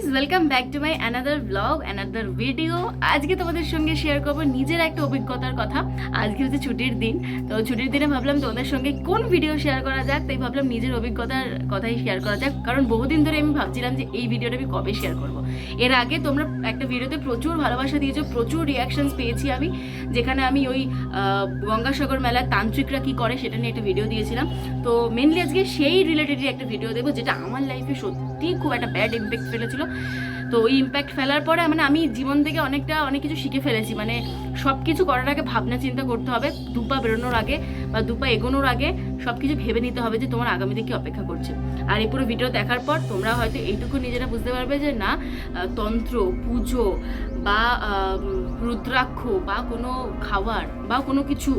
Guys welcome back to my another blog another video আজকে তোমাদের সঙ্গে শেয়ার করব নিজের একটা অভিজ্ঞতার কথা। আজকে হচ্ছে ছুটির দিন, তো ছুটির দিনে ভাবলাম তোমাদের সঙ্গে কোন ভিডিও শেয়ার করা যাক, তাই ভাবলাম নিজের অভিজ্ঞতার কথাই শেয়ার করা যাক। কারণ বহুদিন ধরে আমি ভাবছিলাম যে এই ভিডিওটা আমি কবে শেয়ার করব। এর আগে তোমরা একটা ভিডিওতে প্রচুর ভালোবাসা দিয়েছ, প্রচুর রিয়াকশনস পেয়েছি আমি, যেখানে আমি ওই গঙ্গাসাগর মেলার তান্ত্রিকরা কি করে সেটা নিয়ে একটা ভিডিও দিয়েছিলাম। তো মেনলি আজকে সেই রিলেটেডই একটা ভিডিও দেবো, যেটা আমার লাইফে সত্যি খুব একটা ব্যাড ইম্প্যাক্ট ফেলেছিল। তো ওই ইম্প্যাক্ট ফেলার পরে মানে আমি জীবন থেকে অনেকটা অনেক কিছু শিখে ফেলেছি। মানে সব কিছু করার আগে ভাবনা চিন্তা করতে হবে দুপা বেরোনোর আগে বা দুপা এগোনোর আগে সব কিছু ভেবে নিতে হবে যে তোমার আগামীতে কি অপেক্ষা করছে। আর এই পুরো ভিডিও দেখার পর তোমরা হয়তো এইটুকু নিজেরা বুঝতে পারবে যে না তন্ত্র, পুজো বা রুদ্রাক্ষ বা কোনো খাবার বা কোনো কিছু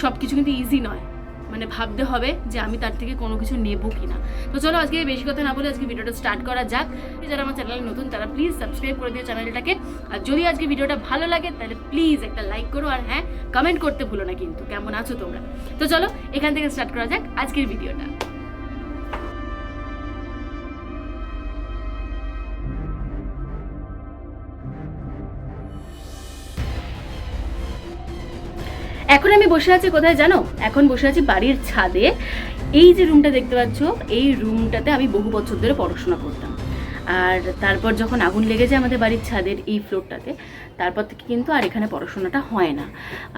সব কিছু কিন্তু ইজি নয়। মানে ভাবতে হবে যে আমি তার থেকে কোনো কিছু নেব কিনা তো চলো আজকে বেশি কথা না বলে আজকে ভিডিওটা স্টার্ট করা যাক। যারা আমার চ্যানেলে নতুন, তারা প্লিজ সাবস্ক্রাইব করে দিও চ্যানেলটাকে। আর যদি আজকে ভিডিওটা ভালো লাগে, তাহলে প্লিজ একটা লাইক করো আর হ্যাঁ কমেন্ট করতে ভুলো না কিন্তু। কেমন আছো তোমরা? তো চলো, এখান থেকে স্টার্ট করা যাক আজকের ভিডিওটা। এখন আমি বসে আছি কোথায় জানো? এখন বসে আছি বাড়ির ছাদে। এই যে রুমটা দেখতে পাচ্ছ, এই রুমটাতে আমি বহু বছর ধরে পড়াশোনা করতাম। আর তারপর যখন আগুন লেগে যায় আমাদের বাড়ির ছাদের এই ফ্লোরটাতে তারপর থেকে কিন্তু আর এখানে পড়াশোনাটা হয় না।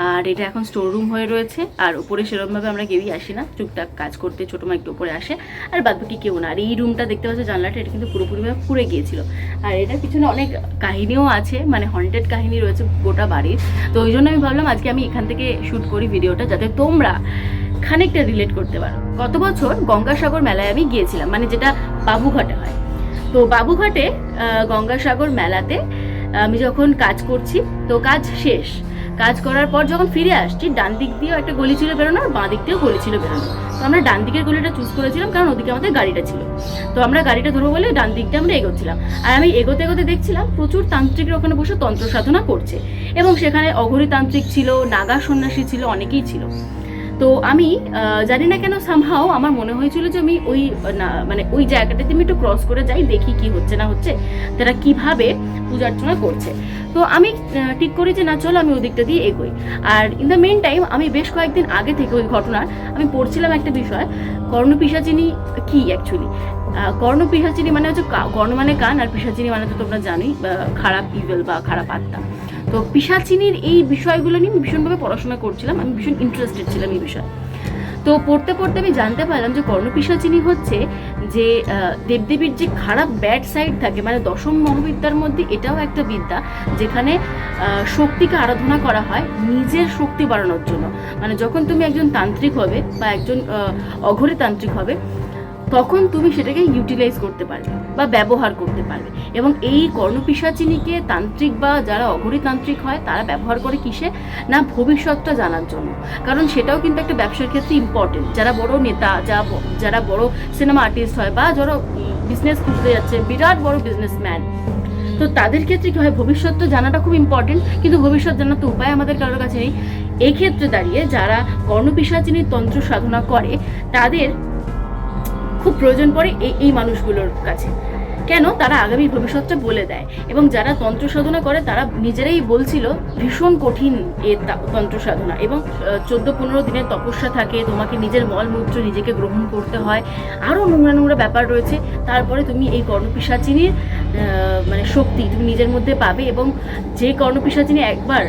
আর এটা এখন স্টোর রুম হয়ে রয়েছে, আর উপরে সেরকমভাবে আমরা কেউই আসি না। টুকটাক কাজ করতে, ছোটো মা একটু উপরে আসে, আর বাদ বাকি কেউ না। আর এই রুমটা দেখতে পাচ্ছ জানলাটা, এটা কিন্তু পুরোপুরিভাবে পুড়ে গিয়েছিল। আর এটার পিছনে অনেক কাহিনীও আছে মানে হন্টেড কাহিনী রয়েছে গোটা বাড়ির। তো ওই জন্য আমি ভাবলাম আজকে আমি এখান থেকে শ্যুট করি ভিডিওটা, যাতে তোমরা খানিকটা রিলেট করতে পারো। গত বছর গঙ্গাসাগর মেলায় আমি গিয়েছিলাম মানে যেটা বাবুঘাটে হয়। তো বাবুঘাটে গঙ্গাসাগর মেলাতে আমি যখন কাজ করছি, তো কাজ শেষ। কাজ করার পর যখন ফিরে আসছি, ডান দিক দিয়েও একটা গলি ছিল বেরোনো আর বাঁ দিক দিয়েও গলি ছিল বেরোনো তো আমরা ডান দিকের গলিটা চুজ করেছিলাম, কারণ ওদিকে আমাদের গাড়িটা ছিল। তো আমরা গাড়িটা ধরবো বলে ডান দিকটা আমরা এগোচ্ছিলাম। আর আমি এগোতে এগোতে দেখছিলাম, প্রচুর তান্ত্রিকরা ওখানে বসে তন্ত্র সাধনা করছে। এবং সেখানে অঘরী তান্ত্রিক ছিল, নাগা সন্ন্যাসী ছিল, অনেকেই ছিল। তো আমি জানি না কেন সামহাও আমার মনে হয়েছিল যে আমি ওই, না মানে ওই জায়গাটাতে আমি একটু ক্রস করে যাই, দেখি কি হচ্ছে না হচ্ছে, তারা কীভাবে পূজা অর্চনা করছে। তো আমি ঠিক করি যে না, চলো আমি ওই দিকটা দিয়ে এগোই। আর ইন দ্য মেন টাইম আমি বেশ কয়েকদিন আগে থেকে ওই ঘটনার, আমি পড়ছিলাম একটা বিষয় কর্ণপিসাচিনী কি অ্যাকচুয়ালি কর্ণ কর্ণপিসাচিনী মানে হচ্ছে কর্ণ মানে কান, আর পিসাচিনী মানে তো তোমরা জানোই খারাপ ইভেল বা খারাপ আত্মা। তো পিসাচিনীর এই বিষয়গুলো নিয়ে আমি ভীষণভাবে পড়াশোনা করছিলাম, আমি ভীষণ ইন্টারেস্টেড ছিলাম এই বিষয়ে। তো পড়তে পড়তে আমি জানতে পারলাম যে কর্ণপিসাচিনী হচ্ছে যে দেবদেবীর যে খারাপ ব্যাড সাইড থাকে মানে দশম মহাবিদ্যার মধ্যে এটাও একটা বিদ্যা যেখানে শক্তিকে আরাধনা করা হয় নিজের শক্তি বাড়ানোর জন্য। মানে যখন তুমি একজন তান্ত্রিক হবে বা একজন অঘরে তান্ত্রিক হবে তখন তুমি সেটাকে ইউটিলাইজ করতে পারবে বা ব্যবহার করতে পারবে। এবং এই কর্ণপিসাচিনীকে তান্ত্রিক বা যারা অঘরী তান্ত্রিক হয়, তারা ব্যবহার করে কিসে? না, ভবিষ্যৎটা জানার জন্য। কারণ সেটাও কিন্তু একটা ব্যবসার ক্ষেত্রে ইম্পর্টেন্ট যারা বড় নেতা, যা যারা বড় সিনেমা আর্টিস্ট হয় বা যারা বিজনেস খুঁজতে যাচ্ছে, বিরাট বড় বিজনেসম্যান তো তাদের ক্ষেত্রে কী হয়? ভবিষ্যৎ তো জানাটা খুব ইম্পর্টেন্ট কিন্তু ভবিষ্যৎ জানার তো উপায় আমাদের কারোর কাছে নেই। এই ক্ষেত্রে দাঁড়িয়ে যারা কর্ণপিসাচিনীর তন্ত্র সাধনা করে, তাদের খুব প্রয়োজন পড়ে এই এই মানুষগুলোর কাছে। কেন? তারা আগামী ভবিষ্যৎটা বলে দেয় এবং যারা তন্ত্র সাধনা করে তারা নিজেরাই বলছিল, ভীষণ কঠিন এ তন্ত্র সাধনা এবং চোদ্দ পনেরো দিনের তপস্যা থাকে, তোমাকে নিজের মলমূত্র নিজেকে গ্রহণ করতে হয় আরও নোংরা নোংরা ব্যাপার রয়েছে, তারপরে তুমি এই কর্ণপিসাচিনীর মানে শক্তি তুমি নিজের মধ্যে পাবে এবং যে কর্ণপিসাচিনী একবার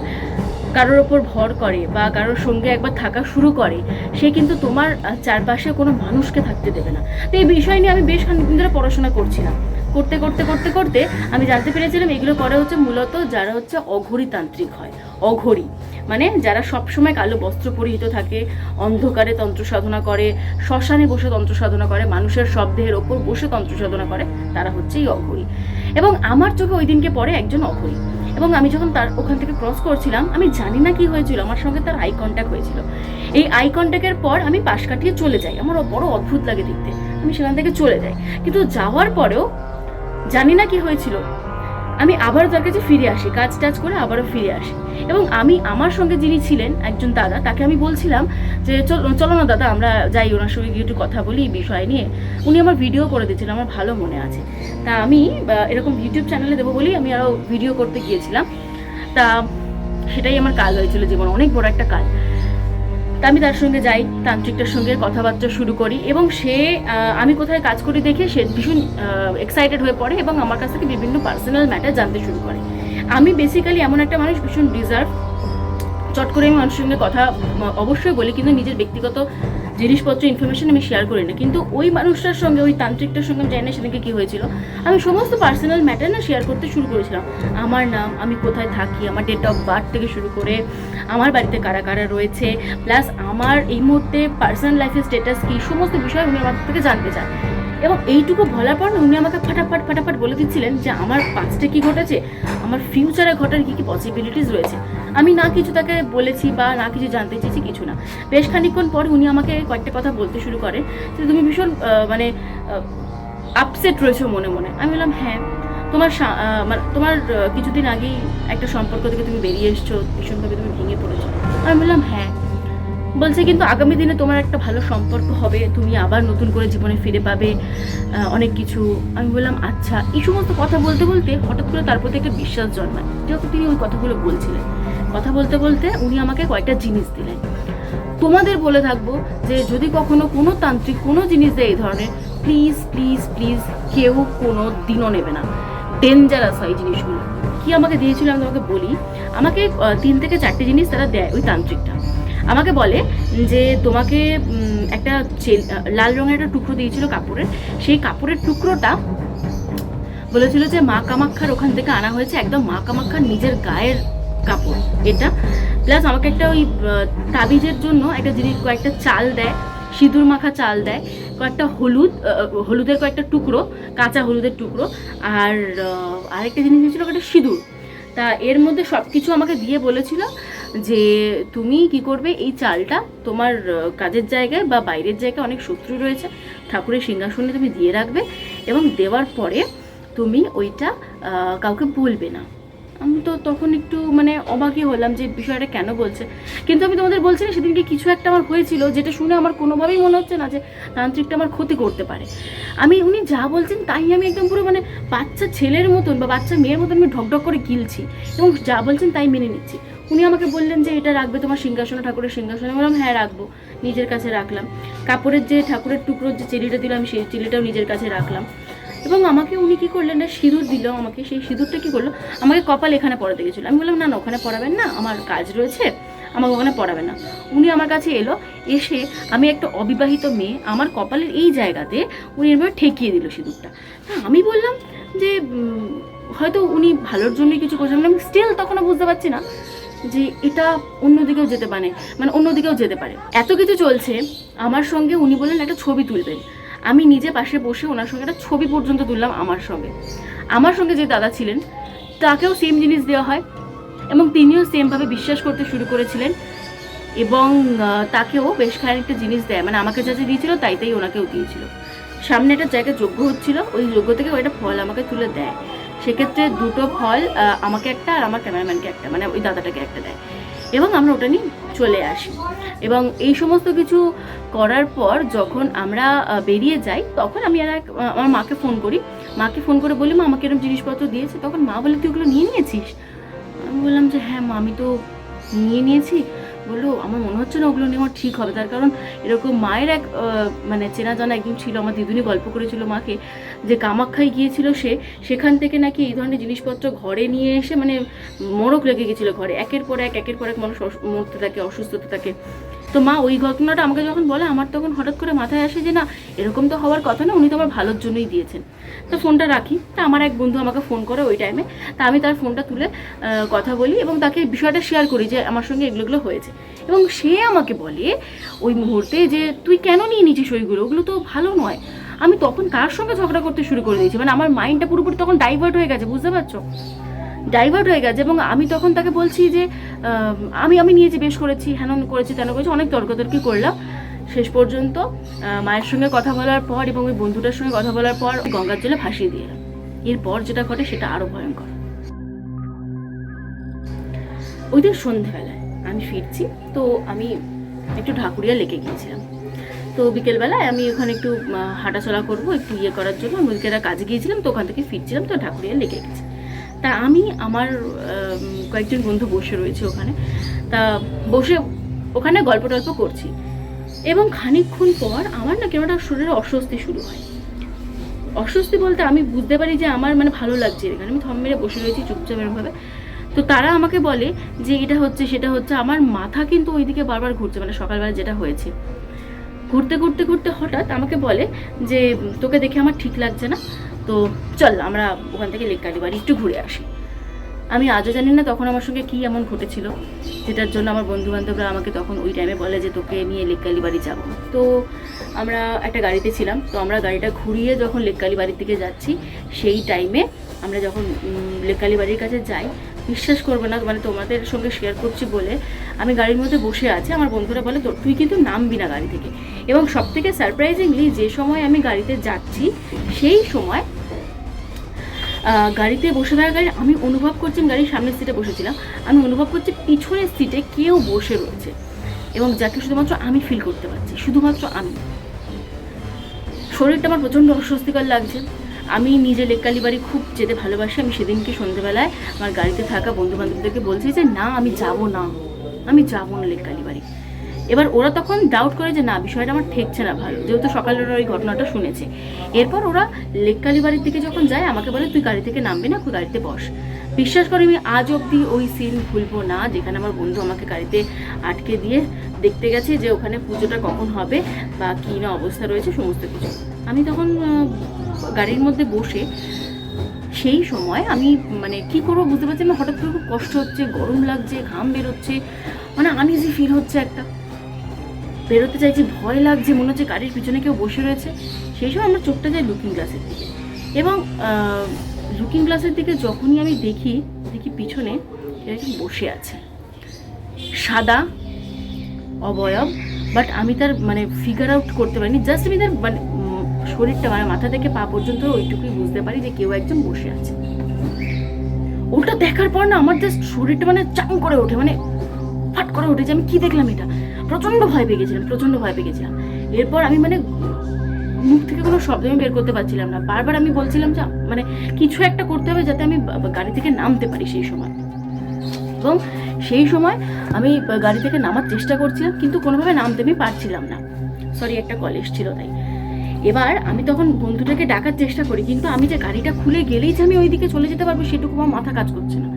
কারোর ওপর ভর করে বা কারোর সঙ্গে একবার থাকা শুরু করে, সে কিন্তু তোমার চারপাশে কোনো মানুষকে থাকতে দেবে না। তো এই বিষয় নিয়ে আমি বেশ খানিকদিন ধরে পড়াশোনা করছিলাম। করতে করতে করতে করতে আমি জানতে পেরেছিলাম এগুলো করে হচ্ছে মূলত যারা হচ্ছে অঘরী তান্ত্রিক হয়, অঘরী। মানে যারা সবসময় কালো বস্ত্র পরিহিত থাকে, অন্ধকারে তন্ত্র সাধনা করে, শ্মশানে বসে তন্ত্র সাধনা করে, মানুষের শব্দের ওপর বসে তন্ত্র সাধনা করে, তারা হচ্ছে এই অঘরী। এবং আমার চোখে ওই দিনকে পরে একজন অঘরী। এবং আমি যখন তার ওখান থেকে ক্রস করছিলাম, আমি জানি না কি হয়েছিল, আমার সঙ্গে তার আই কন্ট্যাক্ট হয়েছিল। এই আই কন্ট্যাক্টের পর আমি পাশ কাটিয়ে চলে যাই। আমার বড় অদ্ভুত লাগে দেখতে। আমি সেখান থেকে চলে যাই। কিন্তু যাওয়ার পরেও জানি না কি হয়েছিল। আমি আবারও তার কাছে ফিরে আসি, কাজ টাজ করে আবারও ফিরে আসি। এবং আমি আমার সঙ্গে যিনি ছিলেন, একজন দাদা, তাকে আমি বলছিলাম যে, চল না দাদা, আমরা যাই ওনার সঙ্গে গিয়ে একটু কথা বলি এই বিষয় নিয়ে। উনি আমার ভিডিও করে দিয়েছিলেন, আমার ভালো মনে আছে। তা আমি এরকম ইউটিউব চ্যানেলে দেবো বলেই আমি আরও ভিডিও করতে গিয়েছিলাম। তা সেটাই আমার কাল হয়েছিল জীবন, অনেক বড় একটা কাজ তা আমি তার সঙ্গে যাই, তান্ত্রিকটার সঙ্গে কথাবার্তা শুরু করি এবং সে আমি কোথায় কাজ করি দেখে সে ভীষণ এক্সাইটেড হয়ে পড়ে এবং আমার কাছ থেকে বিভিন্ন পার্সোনাল ম্যাটার জানতে শুরু করে। আমি বেসিক্যালি এমন একটা মানুষ ভীষণ ডিজার্ভ চট করে আমি মানুষের সঙ্গে কথা অবশ্যই বলি, কিন্তু নিজের ব্যক্তিগত জিনিসপত্র ইনফরমেশন আমি শেয়ার করি না কিন্তু ওই মানুষটার সঙ্গে, ওই তান্ত্রিকটার সঙ্গে আমি জানি না সেদিনকে কী হয়েছিল। আমি সমস্ত পার্সোনাল ম্যাটার না শেয়ার করতে শুরু করেছিলাম। আমার নাম, আমি কোথায় থাকি, আমার ডেট অফ বার্থ থেকে শুরু করে আমার বাড়িতে কারা কারা রয়েছে প্লাস আমার এই মুহূর্তে পার্সোনাল লাইফের স্টেটাস কী, সমস্ত বিষয় উনি আমার থেকে জানতে চান। এবং এইটুকু বলার পর উনি আমাকে ফাটাফাট ফাটাফাট বলে দিচ্ছিলেন যে আমার পাস্টে কী ঘটেছে, আমার ফিউচারে ঘটার কী কী পসিবিলিটিস রয়েছে। আমি না কিছু তাকে বলেছি বা না কিছু জানতে চেয়েছি, কিছু না। বেশ খানিকক্ষণ পর উনি আমাকে কয়েকটা কথা বলতে শুরু করে। যে তুমি ভীষণ মানে আপসেট রয়েছো মনে মনে। আমি বললাম হ্যাঁ তোমার তোমার কিছুদিন আগেই একটা সম্পর্ক থেকে তুমি বেরিয়ে এসছো, ভীষণভাবে তুমি ভেঙে পড়েছো। আমি বললাম হ্যাঁ। বলছে, কিন্তু আগামী দিনে তোমার একটা ভালো সম্পর্ক হবে, তুমি আবার নতুন করে জীবনে ফিরে পাবে অনেক কিছু। আমি বললাম আচ্ছা। এই সমস্ত কথা বলতে বলতে হঠাৎ করে তারপর থেকে বিশ্বাস জন্মায়। যেহেতু তিনি ওই কথাগুলো বলছিলেন। কথা বলতে বলতে উনি আমাকে কয়েকটা জিনিস দিলেন। তোমাদের বলে থাকব যে যদি কখনো কোনো তান্ত্রিক কোনো জিনিস দেয় এই ধরনের প্লিজ প্লিজ প্লিজ কেউ কোনো দিনও নেবে না। ডেঞ্জারাস হয় জিনিসগুলো। কি আমাকে দিয়েছিল আমি তোমাকে বলি? আমাকে তিন থেকে চারটে জিনিস তারা দেয় ওই তান্ত্রিকটা। আমাকে বলে যে তোমাকে একটা লাল রঙের একটা টুকরো দিয়েছিল কাপড়ের। সেই কাপড়ের টুকরোটা বলেছিল যে মা কামাক্ষার ওখান থেকে আনা হয়েছে, একদম মা কামাক্ষার নিজের গায়ের কাপড়, এটা। প্লাস আমাকে একটা ওই তাবিজের জন্য একটা জিনিস, কয়েকটা চাল দেয়, সিঁদুর মাখা চাল দেয়, কয়েকটা হলুদ হলুদের কয়েকটা টুকরো, কাঁচা হলুদের টুকরো, আর আরেকটা জিনিস দিয়েছিল একটা সিঁদুর। তা এর মধ্যে সব কিছু আমাকে দিয়ে বলেছিল যে, তুমি কি করবে? এই চালটা তোমার কাজের জায়গায় বা বাইরের জায়গায় অনেক শত্রু রয়েছে। ঠাকুরের সিংহাসনে তুমি দিয়ে রাখবে এবং দেওয়ার পরে তুমি ওইটা কাউকে বলবে না। আমি তো তখন একটু মানে অবাকই হলাম যে বিষয়টা কেন বলছে। কিন্তু আমি তোমাদের বলছি না, সেদিনকে কিছু একটা আমার হয়েছিল যেটা শুনে আমার কোনোভাবেই মনে হচ্ছে না যে তান্ত্রিকটা আমার ক্ষতি করতে পারে। আমি, উনি যা বলছেন তাই আমি একদম পুরো মানে বাচ্চা ছেলের মতন বা বাচ্চা মেয়ের মতন আমি ঢকঢক করে গিলছি এবং যা বলছেন তাই মেনে নিচ্ছি। উনি আমাকে বললেন যে এটা রাখবে তোমার সিংহাসনে, ঠাকুরের সিংহাসনে। বললাম হ্যাঁ রাখব। নিজের কাছে রাখলাম। কাপড়ের যে ঠাকুরের টুকরোর যে চেরিটা দিল, আমি সেই চেরিটাও নিজের কাছে রাখলাম। এবং আমাকে উনি কি করলেন না, সিঁদুর দিল আমাকে, সেই সিঁদুরটা কি করল, আমাকে কপাল এখানে পড়াতে গেছিল। আমি বললাম, না না, ওখানে পড়াবেন না, আমার কাজ রয়েছে, আমাকে ওখানে পড়াবেন না। উনি আমার কাছে এলো, এসে আমি একটা অবিবাহিত মেয়ে, আমার কপালের এই জায়গাতে উনি এরভাবে ঠেকিয়ে দিল সিঁদুরটা। তা আমি বললাম যে হয়তো উনি ভালোর জন্যই কিছু করছেন, আমি স্টিল তখনও বুঝতে পারছি না যে এটা অন্যদিকেও যেতে পারে মানে অন্যদিকেও যেতে পারে। এত কিছু চলছে, আমার সঙ্গে উনি বললেন, একটা ছবি তুলবেন। আমি নিজে পাশে বসে ওনার সঙ্গে একটা ছবি পর্যন্ত তুললাম আমার সঙ্গে। আমার সঙ্গে যে দাদা ছিলেন, তাকেও সেম জিনিস দেওয়া হয় এবং তিনিও সেমভাবে বিশ্বাস করতে শুরু করেছিলেন এবং তাকেও বেশ খানিকটা জিনিস দেয় মানে আমাকে যা যা দিয়েছিল তাই তাই ওনাকেও দিয়েছিল। সামনে একটা জায়গায় যোগ্য হচ্ছিল, ওই যোগ্য থেকে ওইটা ফল আমাকে তুলে দেয়। সেক্ষেত্রে দুটো ফল আমাকে একটা আর আমার ক্যামেরাম্যানকে একটা মানে ওই দাদাটাকে একটা দেয়। এবং আমরা ওটা নিয়ে চলে আসি। এবং এই সমস্ত কিছু করার পর যখন আমরা বেরিয়ে যাই, তখন আমি আর এক আমার মাকে ফোন করি। মাকে ফোন করে বলি, মা, আমাকে এরকম জিনিসপত্র দিয়েছে। তখন মা বলে, তুই ওগুলো নিয়ে নিয়েছিস? আমি বললাম যে হ্যাঁ মা, আমি তো নিয়ে নিয়েছি। বলল, আমার মনে হচ্ছে না ওগুলো নেওয়া ঠিক হবে। তার কারণ এরকম মায়ের এক মানে চেনা জানা একজন ছিল, আমার দিদুনি গল্প করেছিল মাকে, যে কামাখ্যায় গিয়েছিল সে, সেখান থেকে নাকি এই ধরনের জিনিসপত্র ঘরে নিয়ে এসে মানে মোড়ক লেগে গেছিল ঘরে। একের পর এক, একের পর এক মানুষ মরতে থাকে অসুস্থতা থাকে। তো মা, ওই ঘটনাটা আমাকে যখন বলে, আমার তখন হঠাৎ করে মাথায় আসে যে না, এরকম তো হওয়ার কথা না, উনি তো আমার ভালোর জন্যই দিয়েছেন। তো ফোনটা রাখি। তা আমার এক বন্ধু আমাকে ফোন করে ওই টাইমে তা আমি তার ফোনটা তুলে কথা বলি এবং তাকে বিষয়টা শেয়ার করি যে আমার সঙ্গে এগুলো এগুলো হয়েছে। এবং সে আমাকে বলে, ওই মুহূর্তে যে, তুই কেন নিয়ে নিচ্ছিস ওইগুলো? ওগুলো তো ভালো নয়। আমি তখন কার সঙ্গে ঝগড়া করতে শুরু করে দিয়েছি? মানে আমার মাইন্ডটা পুরোপুরি তখন ডাইভার্ট হয়ে গেছে, বুঝতে পারছ? ডাইভার্ট হয়ে গেছে এবং আমি তখন তাকে বলছি যে আমি আমি নিয়েছি বেশ করেছি, হেন করেছি, তেন করেছি, অনেক তর্কতর্কি করলাম। শেষ পর্যন্ত মায়ের সঙ্গে কথা বলার পর এবং ওই বন্ধুটার সঙ্গে কথা বলার পর গঙ্গার জলে ভাসিয়ে দিয়ে এরপর যেটা ঘটে সেটা আরও ভয়ঙ্কর। ওই দিন সন্ধেবেলায় আমি ফিরছি, তো আমি একটু ঢাকুরিয়া লেকে গিয়েছিলাম। তো বিকেলবেলায় আমি ওখানে একটু হাঁটাচলা করব, একটু ইয়ে করার জন্য আমি একটা কাজে গিয়েছিলাম, তো ওখান থেকে ফিরছিলাম, তো ঢাকুরিয়া লেগে গেছি। তা আমি আমার আম, কয়েকজন বন্ধু বসে রয়েছে ওখানে। তা বসে ওখানে গল্প টল্প করছি। এবং খানিকক্ষণ পর আমার না কেমন একটা শরীরে অস্বস্তি শুরু হয়। অস্বস্তি বলতে আমি বুঝতে পারি যে আমার মানে ভালো লাগছে এখানে আমি থম মেরে বসে রয়েছি চুপচাপ এরকমভাবে। তো তারা আমাকে বলে যে এটা হচ্ছে সেটা হচ্ছে। আমার মাথা কিন্তু ওইদিকে বারবার ঘুরছে মানে সকালবেলা যেটা হয়েছে। ঘুরতে ঘুরতে ঘুরতে হঠাৎ আমাকে বলে যে তোকে দেখে আমার ঠিক লাগছে না। তো চল, আমরা ওখান থেকে লেককালি বাড়ি একটু ঘুরে আসি। আমি আজও জানি না তখন আমার সঙ্গে কী এমন ঘটেছিল। যেটার জন্য আমার বন্ধু বান্ধবরা আমাকে তখন ওই টাইমে বলে যে তোকে নিয়ে লেককালি বাড়ি যাব। তো আমরা একটা গাড়িতে ছিলাম, তো আমরা গাড়িটা ঘুরিয়ে যখন লেককালি বাড়ির দিকে যাচ্ছি, সেই টাইমে আমরা যখন লেককালি বাড়ির কাছে যাই, বিশ্বাস করবে না মানে তোমাদের সঙ্গে শেয়ার করছি বলে আমি গাড়ির মধ্যে বসে আছি, আমার বন্ধুরা বলে, "তোর- তুই কিন্তু নামবি না গাড়ি থেকে। এবং সব থেকে সারপ্রাইজিংলি যে সময় আমি গাড়িতে যাচ্ছি, সেই সময় গাড়িতে বসে থাকা গাড়ি আমি অনুভব করছি গাড়ির সামনের সিটে বসেছিলাম। আমি অনুভব করছি পিছনের সিটে কেউ বসে রয়েছে এবং যাকে শুধুমাত্র আমি ফিল করতে পারছি, শুধুমাত্র আমি। শরীরটা আমার প্রচণ্ড অস্বস্তিকর লাগছে। আমি নিজে লেককালি বাড়ি খুব যেতে ভালোবাসি। আমি সেদিনকে সন্ধেবেলায় আমার গাড়িতে থাকা বন্ধু বান্ধবদেরকে বলছি যে, না, আমি যাব না। আমি যাব না লেককালি বাড়ি এবার ওরা তখন ডাউট করে যে না, বিষয়টা আমার ঠেকছে না ভালো। যেহেতু সকালে ওরা ওই ঘটনাটা শুনেছে। এরপর ওরা লেককালি বাড়ির দিকে যখন যায়, আমাকে বলে, তুই গাড়ি থেকে নামবি না? তুই গাড়িতে বস। বিশ্বাস করে, আমি আজ অবধি ওই সিন ভুলবো না, যেখানে আমার বন্ধু আমাকে গাড়িতে আটকে দিয়ে দেখতে গেছে যে ওখানে পুজোটা কখন হবে বা কী না অবস্থা রয়েছে, সমস্ত কিছু। আমি তখন গাড়ির মধ্যে বসে সেই সময় আমি মানে কি করব বুঝতে পারছি না। হঠাৎ করে খুব কষ্ট হচ্ছে, গরম লাগছে, ঘাম বেরোচ্ছে মানে আনইজি ফিল হচ্ছে একটা। বেরোতে চাইছি, ভয় লাগছে, মনে হচ্ছে গাড়ির পিছনে কেউ বসে রয়েছে। সেই সময় আমার চোখটা যায় লুকিং গ্লাসের দিকে। এবং লুকিং গ্লাসের দিকে যখনই আমি দেখি দেখি পিছনে একজন বসে আছে। সাদা, অবয়ব বাট আমি তার মানে ফিগার আউট করতে পারিনি। জাস্ট আমি তার মানে শরীরটা মানে মাথা থেকে পা পর্যন্ত ওইটুকুই বুঝতে পারি যে কেউ একজন বসে আছে। ওটা দেখার পর না, আমার জাস্ট শরীরটা মানে চাং করে ওঠে মানে ফাট করে উঠেছে আমি কি দেখলাম এটা? প্রচণ্ড ভয় পেয়ে গেছিলাম প্রচণ্ড ভয় পেয়ে গেছিলাম। এরপর আমি মানে মুখ থেকে কোনো শব্দ আমি বের করতে পারছিলাম না। বারবার আমি বলছিলাম যে মানে কিছু একটা করতে হবে যাতে আমি গাড়ি থেকে নামতে পারি সেই সময়। এবং সেই সময় আমি গাড়ি থেকে নামার চেষ্টা করছিলাম, কিন্তু কোনোভাবে নামতে আমি পারছিলাম না। সরি একটা কলেজ ছিল তাই। এবার আমি তখন বন্ধুটাকে ডাকার চেষ্টা করি, কিন্তু আমি যে গাড়িটা খুলে গেলেই যে আমি ওইদিকে চলে যেতে পারব সেটুকু আমার মাথা কাজ করছে না।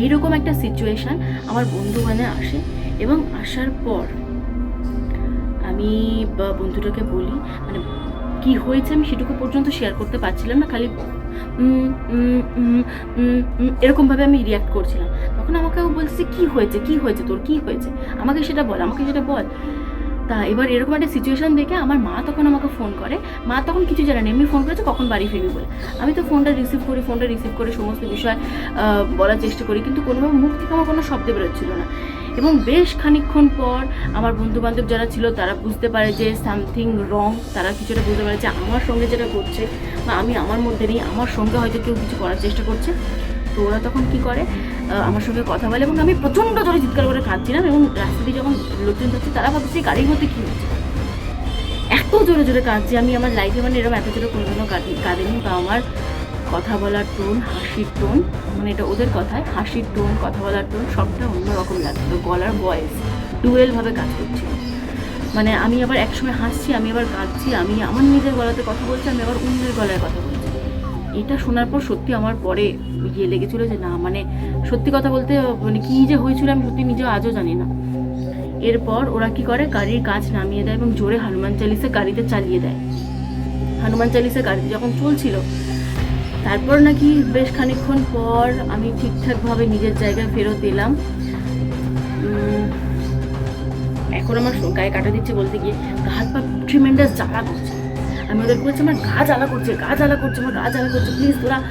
এইরকম একটা সিচুয়েশান আমার বন্ধু মানে আসে এবং আসার পর আমি বন্ধুটাকে বলি মানে কি হয়েছে আমি সেটুকু পর্যন্ত শেয়ার করতে পারছিলাম না, খালি এরকমভাবে আমি রিয়াক্ট করছিলাম। তখন আমাকে বলছে, কি হয়েছে? কি হয়েছে তোর? কি হয়েছে? আমাকে সেটা বল, আমাকে সেটা বল। তা এবার এরকম একটা সিচুয়েশন দেখে আমার মা তখন আমাকে ফোন করে। মা তখন কিছু জানে না, এমনি ফোন করেছে, কখন বাড়ি ফিরবি বলে। আমি তো ফোনটা রিসিভ করি ফোনটা রিসিভ করে সমস্ত বিষয় বলার চেষ্টা করি, কিন্তু কোনোভাবে মুখ থেকে আমার কোনো শব্দ বেরোচ্ছিল না। এবং বেশ খানিকক্ষণ পর আমার বন্ধু বান্ধব যারা ছিল, তারা বুঝতে পারে যে সামথিং রং তারা কিছুটা বুঝতে পারে যে আমার সঙ্গে যেটা করছে বা আমি আমার মধ্যে নেই, আমার সঙ্গে হয়তো কেউ কিছু করার চেষ্টা করছে। তো ওরা তখন কি করে? আমার সঙ্গে কথা বলে এবং আমি প্রচণ্ড জোরে চিৎকার করে কাঁদছিলাম এবং রাস্তা দিয়ে যখন লোকজন যাচ্ছে, তারা ভাবছে গাড়ির মধ্যে কী হচ্ছে? এত জোরে জোরে কাঁদছি। আমি আমার লাইফে মানে এরকম এত জোরে কোনোদিনও কাঁদি, কাঁদিনি বা আমার কথা বলার টোন হাসির টোন মানে এটা ওদের কথায়, হাসির টোন কথা বলার টোন সবটা অন্যরকম লাগছিল। গলার ভয়েস ডুয়েলভাবে কাজ করছিল। মানে আমি আবার একসময় হাসছি, আমি আবার কাঁদছি, আমি আমার নিজের গলাতে কথা বলছি, আমি আবার অন্যের গলায় কথা বলছি। এটা শোনার পর সত্যি আমার পরে ইয়ে লেগেছিল যে না মানে সত্যি কথা বলতে মানে কী যে হয়েছিল আমি সত্যি নিজেও আজও জানি না। এরপর ওরা কি করে? গাড়ির কাজ নামিয়ে দেয় এবং জোরে হনুমান চালিসা গাড়িতে চালিয়ে দেয়। হনুমান চালিসা গাড়িতে যখন চলছিল, তারপর নাকি বেশ খানিকক্ষণ পর আমি ঠিকঠাকভাবে নিজের জায়গায় ফেরত এলাম। এখন আমার গায়ে কাটা দিচ্ছে বলতে গিয়ে হাত পা ট্রিমেন্ডাস জ্বালা করছে। আমি ওদের বলছি আমার গা জ্বালা করছে, গা জ্বালা করছে আমার গা জ্বালা করছে প্লিজ তোরা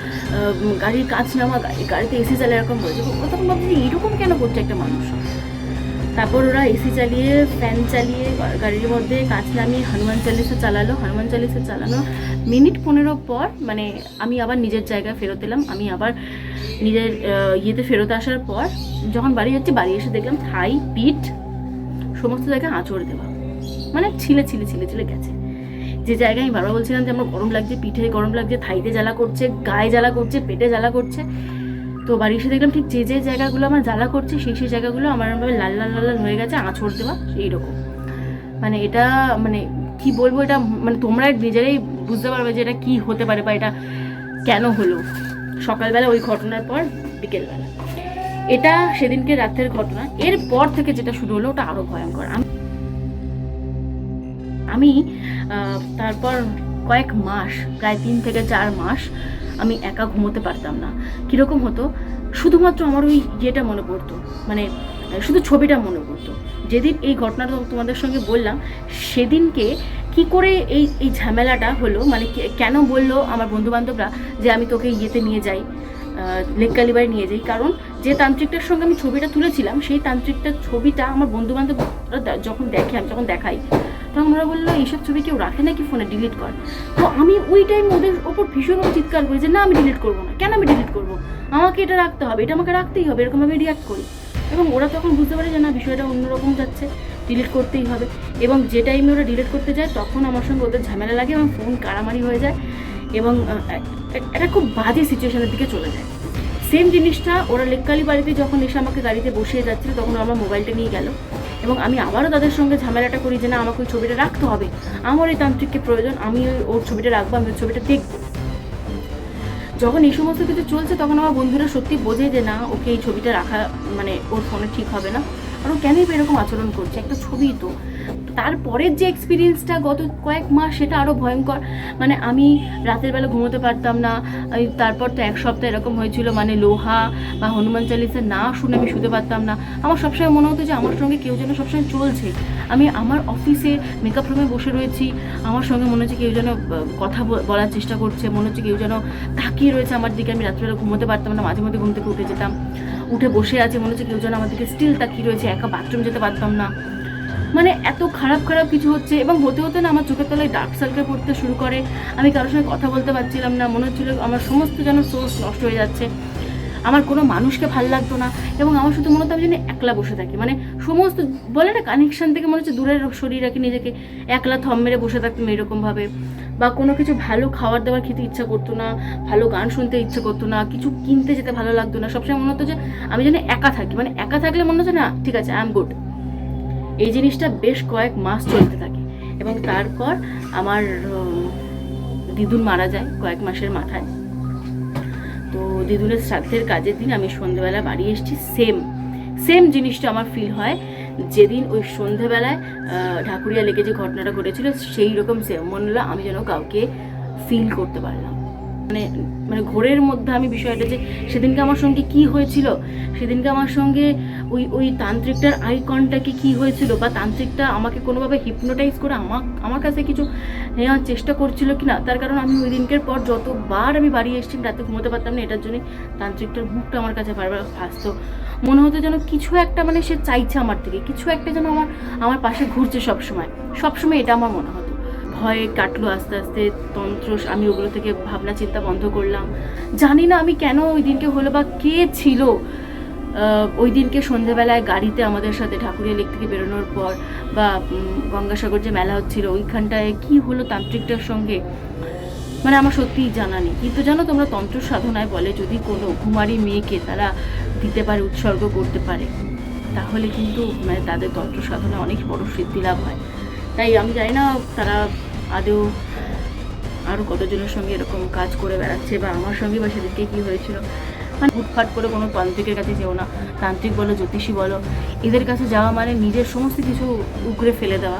গাড়ির কাজ নামা, গাড়ি- গাড়িতে এসি চালে এরকম বলছে। তখন ভাবছি এরকম কেন করছে একটা মানুষ? তারপর ওরা এসি চালিয়ে ফ্যান চালিয়ে, গাড়ির মধ্যে কাজ নামিয়ে হনুমান চালিসা চালালো। হনুমান চালিসা চালানো। মিনিট পনেরো পর মানে আমি আবার নিজের জায়গায় ফেরত এলাম। আমি আবার নিজের ইয়েতে ফেরত আসার পর যখন বাড়ি যাচ্ছি, বাড়ি এসে দেখলাম থাই, পিঠ, সমস্ত জায়গায় আঁচড় দেওয়া। মানে ছিলে ছিলে ছিলে ছিলে গেছে। যে জায়গায় আমি বারবার বলছিলাম যে আমার গরম লাগছে পিঠে গরম লাগছে, থাইতে জ্বালা করছে, গায়ে জ্বালা করছে, পেটে জ্বালা করছে। তো বাড়ি এসে দেখলাম ঠিক যে যে জায়গাগুলো আমার জ্বালা করছে, সেই সেই জায়গাগুলো আমার এরমভাবে লাল লাল লাল লাল হয়ে গেছে, আঁচড় দেওয়া এইরকম মানে এটা মানে কি বলব এটা মানে তোমরা নিজেরাই বুঝতে পারবে যে এটা কি হতে পারে বা এটা কেন হলো। সকালবেলা ওই ঘটনার পর বিকেলবেলা। এটা সেদিনকে রাতের ঘটনা। এরপর থেকে যেটা শুরু হলো, ওটা আরও ভয়ঙ্কর। আমি আমি তারপর কয়েক মাস, প্রায় তিন থেকে চার মাস আমি একা ঘুমোতে পারতাম না। কীরকম হতো? শুধুমাত্র আমার ওই ইয়েটা মনে পড়তো মানে শুধু ছবিটা মনে পড়তো। যেদিন এই ঘটনাটা তোমাদের সঙ্গে বললাম, সেদিনকে কি করে এই এই ঝামেলাটা হলো মানে কেন বলল আমার বন্ধু বান্ধবরা যে আমি তোকে ইয়েতে নিয়ে যাই লেক কালিবাড়ি নিয়ে যাই? কারণ যে তান্ত্রিকটার সঙ্গে আমি ছবিটা তুলেছিলাম, সেই তান্ত্রিকটার ছবিটা আমার বন্ধু বান্ধবরা যখন দেখে, আমি যখন দেখাই তখন ওরা বলল, এইসব ছবি কেউ রাখে নাকি ফোনে? ডিলিট কর। তো আমি ওই টাইম ওদের ওপর ভীষণ চিৎকার করি যে, না, আমি ডিলিট করব না। কেন আমি ডিলিট করব? আমাকে এটা রাখতে হবে, এটা আমাকে রাখতেই হবে। এরকমভাবে রিয়াক্ট করি। এবং ওরা তখন বুঝতে পারে যে, না, বিষয়টা অন্যরকম যাচ্ছে ডিলিট করতেই হবে। এবং যে টাইমে ওরা ডিলিট করতে যায়, তখন আমার সঙ্গে ওদের ঝামেলা লাগে এবং ফোন কারামারি হয়ে যায় এবং একটা খুব বাজে সিচুয়েশনের দিকে চলে যায়। সেম জিনিসটা ওরা লেককালি বাড়িতে যখন এসে আমাকে গাড়িতে বসিয়ে যাচ্ছিল, তখন আমার মোবাইলটা নিয়ে গেল। এবং আমি আবারও তাদের সঙ্গে ঝামেলাটা করি যে না, আমাকে ওই ছবিটা রাখতে হবে। আমার এই তান্ত্রিককে প্রয়োজন, আমি ওই ওর ছবিটা রাখব, আমি ওর ছবিটা দেখব। যখন এই সমস্ত কিছু চলছে, তখন আমার বন্ধুরা সত্যি বোঝে যে না, ওকে এই ছবিটা রাখা মানে ওর ফোনে ঠিক হবে না। আর ও কেনই এরকম আচরণ করছে? একটা ছবি তো। তারপরের যে এক্সপিরিয়েন্সটা গত কয়েক মাস, সেটা আরও ভয়ঙ্কর। মানে আমি রাতের বেলা ঘুমোতে পারতাম না। তারপর তো এক সপ্তাহ এরকম হয়েছিল মানে লোহা বা হনুমান চালিসা না শুনে আমি শুতে পারতাম না। আমার সবসময় মনে হতো যে আমার সঙ্গে কেউ যেন সবসময় চলছে। আমি আমার অফিসে মেকআপ রুমে বসে রয়েছি। আমার সঙ্গে মনে হচ্ছে কেউ যেন কথা বলার চেষ্টা করছে। মনে হচ্ছে কেউ যেন তাকিয়ে রয়েছে আমার দিকে। আমি রাত্রিবেলা ঘুমোতে পারতাম না। মাঝে মধ্যে ঘুম থেকে উঠে যেতাম। উঠে বসে আছে, মনে হচ্ছে কেউ যেন আমার দিকে স্টিল তাকিয়ে রয়েছে। একা বাথরুম যেতে পারতাম না। মানে এত খারাপ খারাপ কিছু হচ্ছে এবং হতে হতে না আমার চোখের তলায় ডার্ক সার্কেল পড়তে শুরু করে। আমি কারোর সঙ্গে কথা বলতে পারছিলাম না, মনে হচ্ছিল আমার সমস্ত যেন সোর্স নষ্ট হয়ে যাচ্ছে। আমার কোনো মানুষকে ভালো লাগতো না এবং আমার শুধু মনে হতো আমি যেন একলা বসে থাকি। মানে সমস্ত, বলে না কানেকশন থেকে মনে হচ্ছে দূরের শরীর রাখি নিজেকে একলা থম মেরে বসে থাকতাম এরকমভাবে বা কোনো কিছু ভালো খাবার দাবার খেতে ইচ্ছা করতো না, ভালো গান শুনতে ইচ্ছা করতো না, কিছু কিনতে যেতে ভালো লাগতো না। সবসময় মনে হতো যে আমি যেন একা থাকি। মানে একা থাকলে মনে হচ্ছে না, ঠিক আছে আই এম গুড এই জিনিসটা বেশ কয়েক মাস চলতে থাকে। এবং তারপর আমার দিদুন মারা যায় কয়েক মাসের মাথায়। তো দিদুনের শ্রাদ্ধের কাজের দিন আমি সন্ধেবেলা বাড়ি এসেছি সেম সেম জিনিসটা আমার ফিল হয়। যেদিন ওই সন্ধেবেলায় ঢাকুরিয়া লেগে যে ঘটনাটা ঘটেছিল, সেই রকম সেম মনে হলো আমি যেন কাউকে ফিল করতে পারলাম। মানে মানে ঘোরের মধ্যে আমি বিষয়টা যে সেদিনকে আমার সঙ্গে কি হয়েছিল, সেদিনকে আমার সঙ্গে ওই ওই তান্ত্রিকটার আই কন্ট্যাক্টে কি হয়েছিল বা তান্ত্রিকটা আমাকে কোনোভাবে হিপনোটাইজ করে আমার আমার কাছে কিছু নেওয়ার চেষ্টা করছিল কি না, তার কারণ আমি ওই দিনকের পর যতবার আমি বাড়ি এসেছি রাতে ঘুমোতে পারতাম না, এটার জন্যই তান্ত্রিকটার মুখটা আমার কাছে বারবার ভাসতো মনে হতো যেন কিছু একটা মানে সে চাইছে আমার থেকে, কিছু একটা যেন আমার আমার পাশে ঘুরছে সবসময় সবসময় এটা আমার মনে হতো। ভয়ে কাটলো আস্তে আস্তে, তন্ত্র, আমি ওগুলো থেকে ভাবনা চিন্তা বন্ধ করলাম। জানি না আমি কেন ওই দিনকে হলো বা কে ছিল। ওই দিনকে সন্ধেবেলায় গাড়িতে আমাদের সাথে ঠাকুরিয়া লেক থেকে বেরোনোর পর বা গঙ্গাসাগর যে মেলা হচ্ছিল, ওইখানটায় কি হলো তান্ত্রিকটার সঙ্গে? মানে আমার সত্যিই জানা নেই। কিন্তু জানো তোমরা, তন্ত্র সাধনায় বলে যদি কোনো কুমারী মেয়েকে তারা দিতে পারে, উৎসর্গ করতে পারে, তাহলে কিন্তু মানে তাদের তন্ত্র সাধনায় অনেক বড় সিদ্ধি লাভ হয়। তাই আমি জানি না তারা আদৌ আরও কতজনের সঙ্গে এরকম কাজ করে বেড়াচ্ছে বা আমার সঙ্গে বা সেদিনকে কী হয়েছিল। মানে হুটফাট করে কোনো তান্ত্রিকের কাছে যেও না, তান্ত্রিক বলো, জ্যোতিষী বলো, এদের কাছে যাওয়া মানে নিজের সমস্ত কিছু উগরে ফেলে দেওয়া।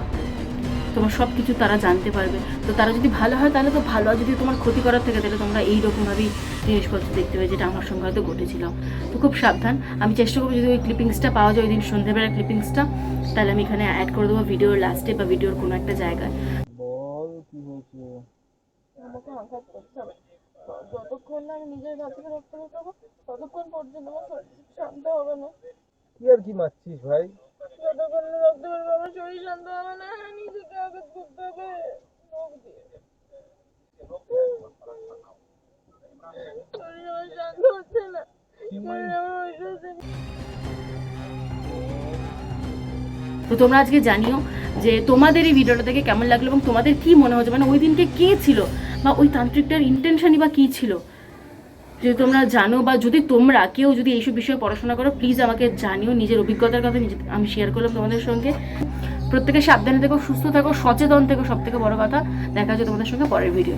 তোমার সব কিছু তারা জানতে পারবে। তো তারা যদি ভালো হয় তাহলে তো ভালো। আর যদি তোমার ক্ষতি করার থেকে তাহলে তোমরা এইরকমভাবেই জিনিসপত্র দেখতে পাবে যেটা আমার সঙ্গে হয়তো ঘটেছিল। তো খুব সাবধান। আমি চেষ্টা করব যদি ওই ক্লিপিংসটা পাওয়া যায় ওই দিন সন্ধ্যেবেলার ক্লিপিংসটা তাহলে আমি এখানে অ্যাড করে দেবো ভিডিওর লাস্টে বা ভিডিওর কোনো একটা জায়গায়। বল কি হয়েছে? আমাকে আঘাত করতে হবে। যতক্ষণ না আমি নিজের রক্ত বের করব ততক্ষণ পর্যন্ত আমার শরীর শান্ত হবে না। কি আর কি মারছিস ভাই? যতক্ষণ না রক্ত আমার শরীর শান্ত হবে না তো তোমরা আজকে জানিও যে তোমাদের এই ভিডিওটা দেখে কেমন লাগল এবং তোমাদের কি মনে হচ্ছে মানে ওই দিনকে কে ছিল? বা ওই তান্ত্রিকটার ইন্টেনশনই বা কী ছিল? যদি তোমরা জানো বা যদি তোমরা কেউ যদি এইসব বিষয়ে পড়াশোনা করো প্লিজ আমাকে জানিও। নিজের অভিজ্ঞতার কথা আমি শেয়ার করলাম তোমাদের সঙ্গে। প্রত্যেকে সাবধানে থেকো, সুস্থ থাকো, সচেতন থেকো সব থেকে বড় কথা। দেখা হচ্ছে তোমাদের সঙ্গে পরের ভিডিও